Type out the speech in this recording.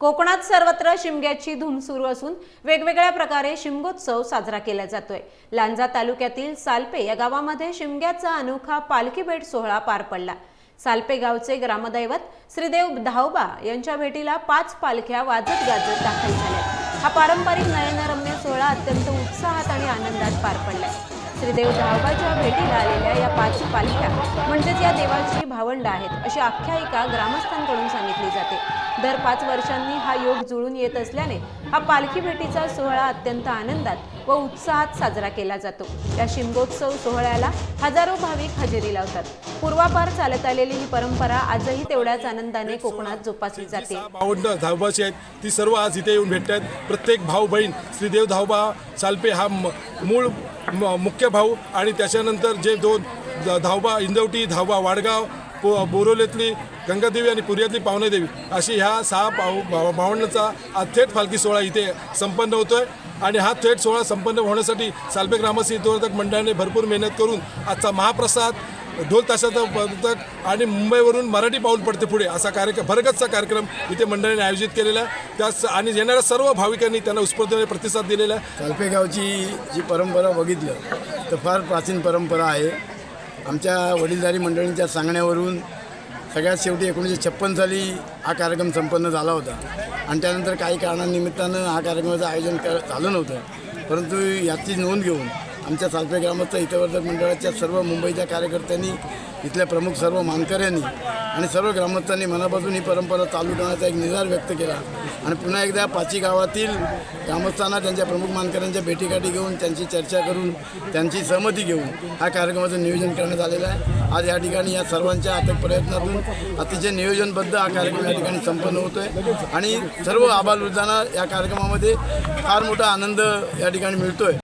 कोकणात सर्वत्र शिमग्याची धूम सुरू असून वेगवेगळ्या प्रकारे शिमगोत्सव साजरा केला जातोय. लांजा तालुक्यातील सालपे या गावामध्ये शिमग्याचा अनोखा पालखी भेट सोहळा पार पडला. सालपे गावचे ग्रामदैवत श्रीदेव धावबा यांच्या भेटीला पाच पालख्या वाजत गाजत दाखल झाल्या हा पारंपरिक नयनरम्य सोहळा अत्यंत उत्साहात आणि आनंदात पार पडलाय. श्रीदेव धावबाच्या भेटीला आलेल्या या पाच पालख्या म्हणजेच या देवाची भावंड आहेत अशी आख्यायिका ग्रामस्थांकडून सांगितली जाते. दर पाच वर्षांनी हा योग जुळून येत असल्याने हा पालखी भेटीचा सोहळा अत्यंत आनंदात व उत्साहात साजरा केला जातो. या शिमगोत्सव सोहळ्याला हजारो भाविक हजेरी लावतात. पूर्वापार चालत आलेली ही परंपरा आजही तेवढ्याच आनंदाने कोकणात जोपासली जाते. भावंड धावबाची आहेत ती सर्व आज इथे येऊन भेटत आहेत प्रत्येक भाऊ बहीण श्रीदेव धावबा सालपे हा मूळ मुख्य भाऊ. आणि त्याच्यानंतर जे दोन धावबा इंदवटी धावबा वाडगाव पो बोरोलेतली गंगादेवी आणि पुर्यातली पावनेदेवी अशी ह्या सहा पाव भाव- भावंडांचा हा थेट पालखी सोहळा इथे संपन्न होतो आहे आणि हा थेट सोहळा संपन्न होण्यासाठी सालपे ग्रामस्थ हितवर्धक मंडळाने भरपूर मेहनत करून आजचा महाप्रसाद ढोल ताशाचा पथक आणि मुंबईवरून मराठी पाऊल पडते पुढे असा कार्यक्रम भरगतचा कार्यक्रम इथे मंडळाने आयोजित केलेला आहे. त्यास आणि येणाऱ्या सर्व भाविकांनी त्यांना उत्स्फूर्तपणे प्रतिसाद दिलेला आहे. सालपेगावची जी परंपरा बघितलं तर फार प्राचीन परंपरा आहे. आमच्या वडीलधारी मंडळींच्या सांगण्यावरून सगळ्यात शेवटी एकोणीसशे छप्पन साली हा कार्यक्रम संपन्न झाला होता. आणि त्यानंतर काही कारणानिमित्तानं हा कार्यक्रमाचं आयोजन कर झालं नव्हतं. परंतु याची नोंद घेऊन आमच्या सालपे ग्रामस्थ हितवर्धक मंडळाच्या सर्व मुंबईच्या कार्यकर्त्यांनी इथल्या प्रमुख सर्व मानकऱ्यांनी आणि सर्व ग्रामस्थांनी मनापासून ही परंपरा चालू ठेवण्याचा एक निर्धार व्यक्त केला. आणि पुन्हा एकदा पाची गावातील ग्रामस्थांना त्यांच्या प्रमुख मानकऱ्यांच्या भेटीगाठी घेऊन त्यांची चर्चा करून त्यांची सहमती घेऊन हा कार्यक्रमाचं नियोजन करण्यात आलेलं आहे. आज या ठिकाणी या सर्वांच्या अथक प्रयत्नातून अतिशय नियोजनबद्ध हा कार्यक्रम या ठिकाणी संपन्न होतोय. आणि सर्व आबालवृद्धांना या कार्यक्रमामध्ये फार मोठा आनंद या ठिकाणी मिळतोय.